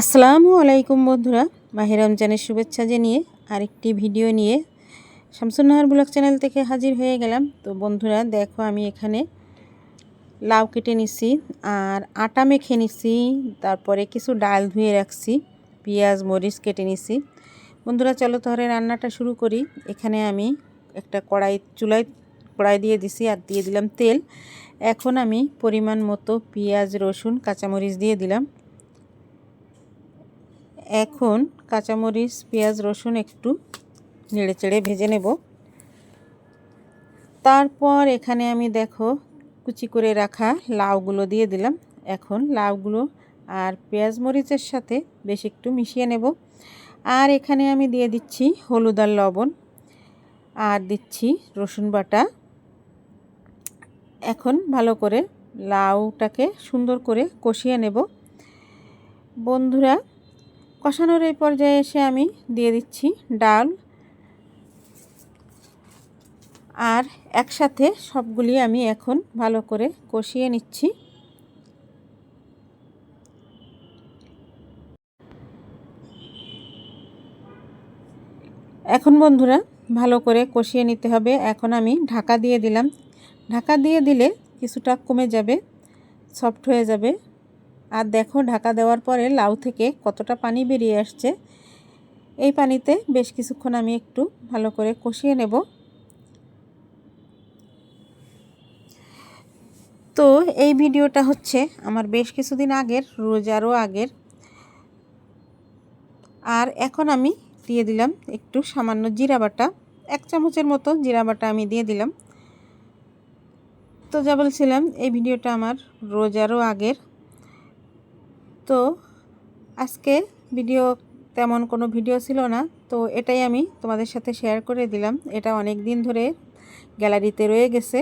আসসালামু আলাইকুম বন্ধুরা, মাহে রমজানের শুভেচ্ছা জানিয়ে আরেকটি ভিডিও নিয়ে শামসুন্নাহার ব্লগ চ্যানেল থেকে হাজির হয়ে গেলাম। তো বন্ধুরা, দেখো আমি এখানে লাউ কেটে নিছি আর আটা মেখে নিছি, তারপরে কিছু ডাল ধুয়ে রাখছি, পেঁয়াজ, মরিচ কেটে নিছি। বন্ধুরা, চলো তাহলে রান্নাটা শুরু করি। এখানে আমি একটা কড়াই, চুলায় কড়াই দিয়ে দিছি আর দিয়ে দিলাম তেল। এখন আমি পরিমাণ মতো পেঁয়াজ, রসুন, কাঁচামরিচ দিয়ে দিলাম। এখন কাঁচামরিচ, পেঁয়াজ, রসুন একটু নেড়ে চেড়ে ভেজে নেব। তারপর এখানে আমি দেখো কুচি করে রাখা লাউগুলো দিয়ে দিলাম। এখন লাউগুলো আর পেঁয়াজ মরিচের সাথে বেশ একটু মিশিয়ে নেব। আর এখানে আমি দিয়ে দিচ্ছি হলুদ আর লবণ। আর দিচ্ছি রসুন বাটা। এখন ভালো করে লাউটাকে সুন্দর করে কষিয়ে নেব। বন্ধুরা কষানোর এই পর্যায়ে এসে আমি দিয়ে দিচ্ছি ডাল আর একসাথে সবগুলি আমি এখন ভালো করে কষিয়ে নিচ্ছি। এখন বন্ধুরা ভালো করে কষিয়ে নিতে হবে। এখন আমি ঢাকা দিয়ে দিলাম। ঢাকা দিয়ে দিলে কিছুটা কমে যাবে, সফট হয়ে যাবে। আর দেখো ঢাকা দেওয়ার পরে লাউ থেকে কতটা পানি বেরিয়ে আসছে। এই পানিতে বেশ কিছুক্ষণ আমি একটু ভালো করে কষিয়ে নেব। তো এই ভিডিওটা হচ্ছে আমার বেশ কিছুদিন আগের, রোজারও আগের। আর এখন আমি দিয়ে দিলাম একটু সামান্য জিরা বাটা, এক চামচের মতো জিরা বাটা আমি দিয়ে দিলাম। তো যা বলছিলাম, এই ভিডিওটা আমার রোজারও আগের তো আজকে ভিডিও তেমন কোনো ভিডিও ছিল না, তো এটাই আমি তোমাদের সাথে শেয়ার করে দিলাম। এটা অনেক দিন ধরে গ্যালারিতে রয়ে গেছে।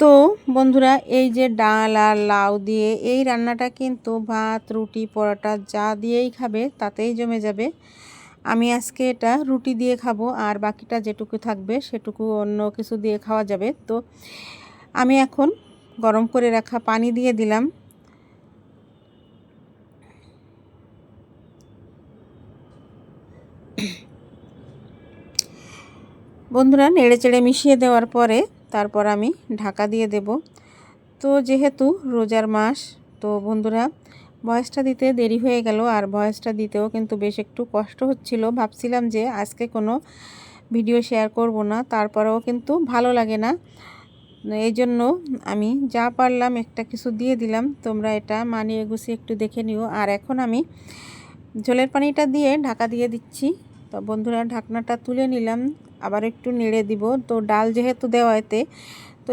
তো বন্ধুরা, এই যে ডাল আর লাউ দিয়ে এই রান্নাটা কিন্তু ভাত, রুটি, পরোটা যা দিয়েই খাবে তাতেই জমে যাবে। আমি আজকে এটা রুটি দিয়ে খাব আর বাকিটা যেটুকু থাকবে সেটুকু অন্য কিছু দিয়ে খাওয়া যাবে। তো আমি এখন গরম করে রাখা পানি দিয়ে দিলাম। বন্ধুরা নেড়ে চেড়ে মিশিয়ে দেওয়ার পরে তারপর আমি ঢাকা দিয়ে দেব। তো যেহেতু রোজার মাস, তো বন্ধুরা ভয়েসটা দিতে দেরি হয়ে গেল আর ভয়েসটা দিতেও কিন্তু বেশ একটু কষ্ট হচ্ছিল। ভাবছিলাম যে আজকে কোনো ভিডিও শেয়ার করব না, তারপরেও কিন্তু ভালো লাগে না। এই জন্য আমি যা পারলাম একটা কিছু দিয়ে দিলাম। তোমরা এটা মানিয়ে গুছিয়ে একটু দেখে নিও। আর এখন আমি ঝোলের পানিটা দিয়ে ঢাকা দিয়ে দিচ্ছি। তো বন্ধুরা, ঢাকনাটা তুলে নিলাম। আবার একটু নেড়ে দিব। তো ডাল যেহেতু দেওয়াতে, তো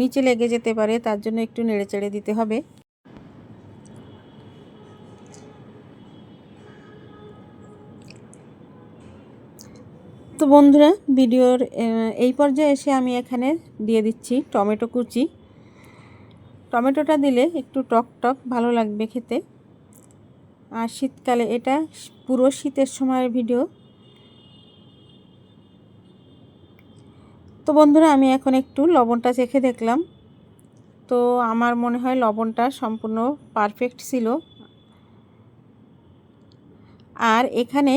নিচে লেগে যেতে পারে, তার জন্য একটু নেড়ে চেড়ে দিতে হবে। তো বন্ধুরা, ভিডিওর এই পর্যায়ে এসে আমি এখানে দিয়ে দিচ্ছি টমেটো কুচি। টমেটোটা দিলে একটু টক টক ভালো লাগবে খেতে। আর শীতকালে এটা পুরো শীতের সময়ের ভিডিও। তো বন্ধুরা, আমি এখন একটু লবণটা চেখে দেখলাম। তো আমার মনে হয় লবণটা সম্পূর্ণ পারফেক্ট ছিল। আর এখানে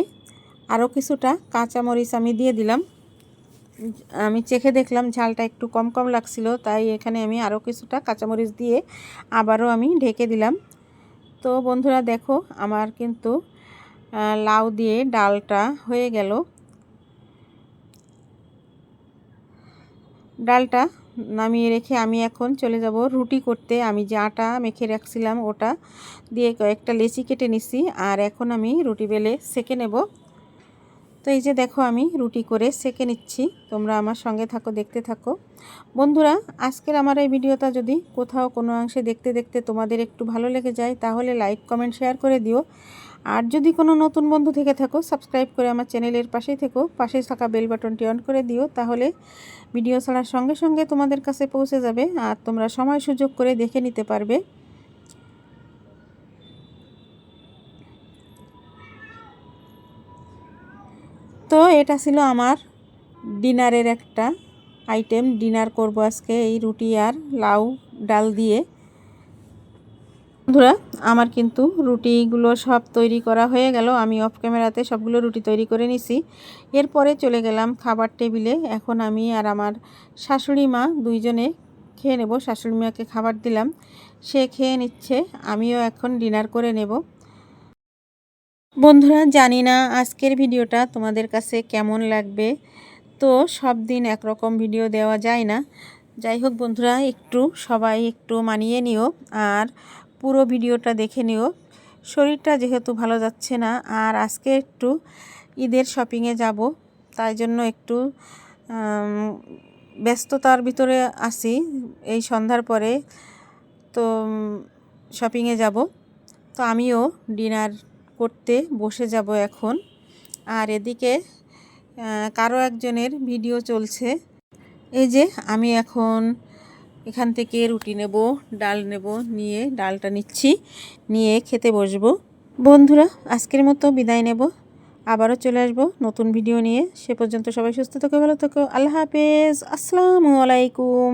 আরও কিছুটা কাঁচামরিচ আমি দিয়ে দিলাম। আমি চেখে দেখলাম ঝালটা একটু কম কম লাগছিল, তাই এখানে আমি আরও কিছুটা কাঁচামরিচ দিয়ে আবারও আমি ঢেকে দিলাম। তো বন্ধুরা দেখো, আমার কিন্তু লাউ দিয়ে ডালটা হয়ে গেল। ডালটা নামিয়ে রেখে আমি এখন চলে যাব রুটি করতে। আমি যে আটা মেখে রাখছিলাম ওটা দিয়ে কয়েকটা লেচি কেটে নিছি, আর এখন আমি রুটি বেলে সেকে নেব। তো এই যে দেখো আমি রুটি করে সেকে নিচ্ছি। তোমরা আমার সঙ্গে থাকো, দেখতে থাকো। বন্ধুরা, আজকের আমার এই ভিডিওটা যদি কোথাও কোনো অংশে দেখতে দেখতে তোমাদের একটু ভালো লেগে যায়, তাহলে লাইক কমেন্ট শেয়ার করে দিও। আর যদি কোনো নতুন বন্ধু থেকে থাকো সাবস্ক্রাইব করে আমার চ্যানেলের পাশেই থেকো পাশে থাকা বেল বাটনটি অন করে দিও, তাহলে ভিডিও ছাড়ার সঙ্গে সঙ্গে তোমাদের কাছে পৌঁছে যাবে, আর তোমরা সময় সুযোগ করে দেখে নিতে পারবে। তো এটা ছিল আমার ডিনারের একটা আইটেম। ডিনার করব আজকে এই রুটি আর লাউ ডাল দিয়ে। বন্ধুরা, আমার কিন্তু রুটিগুলো সব তৈরি করা হয়ে গেল। আমি অফ ক্যামেরাতে সবগুলো রুটি তৈরি করে নিছি। এরপরে চলে গেলাম খাবার টেবিলে। এখন আমি আর আমার শাশুড়ি মা দুইজনে খেয়ে নেব। শাশুড়ি মাকে খাবার দিলাম। সে খেয়ে নিচ্ছে। আমিও এখন ডিনার করে নেব। বন্ধুরা, জানি না আজকের ভিডিওটা তোমাদের কাছে কেমন লাগবে। তো সব দিন একরকম ভিডিও দেওয়া যায় না। যাই হোক বন্ধুরা, একটু সবাই একটু মানিয়ে নিও আর পুরো ভিডিওটা দেখে নিও। শরীরটা যেহেতু ভালো যাচ্ছে না আর আজকে একটু ঈদের শপিংয়ে যাব, তাই জন্য একটু ব্যস্ততার ভিতরে আসি এই সন্ধ্যার পরে। তো শপিংয়ে যাব। তো আমিও ডিনার করতে বসে যাব এখন। আর এদিকে কারও একজনের ভিডিও চলছে। এই যে, আমি এখন এখান থেকে রুটি নেব, ডাল নেব, নিয়ে ডালটা নিচ্ছি, নিয়ে খেতে বসবো। বন্ধুরা, আজকের মতো বিদায় নেব। আবারও চলে আসব নতুন ভিডিও নিয়ে। সে পর্যন্ত সবাই সুস্থ থাকো, ভালো থাকো। আল্লাহ হাফেজ। আসসালামু আলাইকুম।